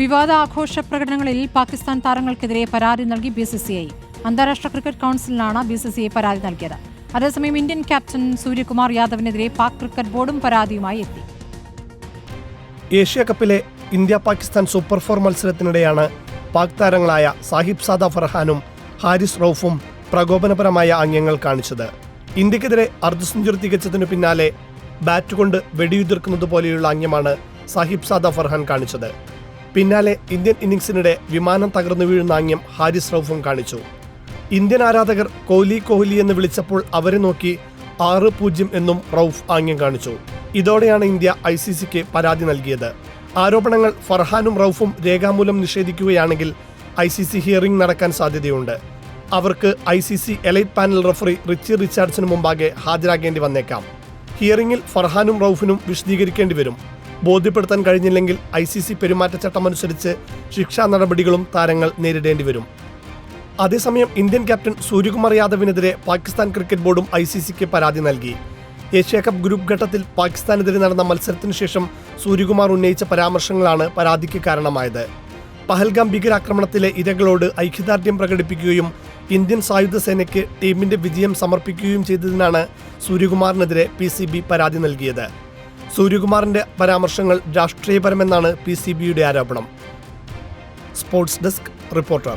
വിവാദ ആഘോഷ പ്രകടനങ്ങളിൽ പാകിസ്ഥാൻ താരങ്ങൾക്കെതിരെ പരാതി നൽകി ബി സി സി ഐ. അന്താരാഷ്ട്ര ക്രിക്കറ്റ് കൗൺസിലിനാണ് ബി സി സി ഐ പരാതി നൽകിയത്. അതേസമയം ഇന്ത്യൻ ക്യാപ്റ്റൻ സൂര്യകുമാർ യാദവിനെതിരെ പാക് ക്രിക്കറ്റ് ബോർഡും പരാതിയുമായി എത്തി. ഏഷ്യ കപ്പിലെ ഇന്ത്യ പാകിസ്ഥാൻ സൂപ്പർ ഫോർ മത്സരത്തിനിടെയാണ് പാക് താരങ്ങളായ സാഹിബ് സാദ ഫർഹാനും ഹാരിസ് റൌഫും പ്രകോപനപരമായ ആംഗ്യങ്ങൾ കാണിച്ചത്. ഇന്ത്യക്കെതിരെ അർദ്ധ സെഞ്ചുറി തികച്ചതിനു പിന്നാലെ ബാറ്റ് കൊണ്ട് വെടിയുതിർക്കുന്നത് പോലെയുള്ള ആംഗ്യമാണ് സാഹിബ് സാദ ഫർഹാൻ കാണിച്ചത്. പിന്നാലെ ഇന്ത്യൻ ഇന്നിംഗ്സിനിടെ വിമാനം തകർന്നു വീഴുന്ന ആംഗ്യം ഹാരിസ് റൌഫും കാണിച്ചു. ഇന്ത്യൻ ആരാധകർ കോഹ്ലി കോഹ്ലി എന്ന് വിളിച്ചപ്പോൾ അവരെ നോക്കി ആറ് പൂജ്യം എന്നും റൌഫ് ആംഗ്യം കാണിച്ചു. ഇതോടെയാണ് ഇന്ത്യ ഐ സി സിക്ക് പരാതി നൽകിയത്. ആരോപണങ്ങൾ ഫർഹാനും റൌഫും രേഖാമൂലം നിഷേധിക്കുകയാണെങ്കിൽ ഐ സി സി ഹിയറിംഗ് നടക്കാൻ സാധ്യതയുണ്ട്. അവർക്ക് I C C elite panel referee Richie റിച്ചാർഡ്സിന് മുമ്പാകെ ഹാജരാകേണ്ടി വന്നേക്കാം. ഹിയറിംഗിൽ ഫർഹാനും റൌഫിനും വിശദീകരിക്കേണ്ടി വരും. ബോധ്യപ്പെടുത്താൻ കഴിഞ്ഞില്ലെങ്കിൽ ഐ സി സി പെരുമാറ്റച്ചട്ടമനുസരിച്ച് ശിക്ഷാ നടപടികളും താരങ്ങൾ നേരിടേണ്ടി വരും. അതേസമയം ഇന്ത്യൻ ക്യാപ്റ്റൻ സൂര്യകുമാർ യാദവിനെതിരെ പാകിസ്ഥാൻ ക്രിക്കറ്റ് ബോർഡും ഐ സി സിക്ക് പരാതി നൽകി. ഏഷ്യ കപ്പ് ഗ്രൂപ്പ് ഘട്ടത്തിൽ പാകിസ്ഥാനെതിരെ നടന്ന മത്സരത്തിന് ശേഷം സൂര്യകുമാർ ഉന്നയിച്ച പരാമർശങ്ങളാണ് പരാതിക്ക് കാരണമായത്. പഹൽഗാം ഭീകരാക്രമണത്തിലെ ഇരകളോട് ഐക്യദാർഢ്യം പ്രകടിപ്പിക്കുകയും ഇന്ത്യൻ സായുധ സേനയ്ക്ക് ടീമിന്റെ വിജയം സമർപ്പിക്കുകയും ചെയ്തതിനാണ് സൂര്യകുമാറിനെതിരെ പി പരാതി നൽകിയത്. സൂര്യകുമാറിന്റെ പരാമർശങ്ങൾ രാഷ്ട്രീയപരമെന്നാണ് പി സി ബിയുടെ ആരോപണം. Sports desk reporter.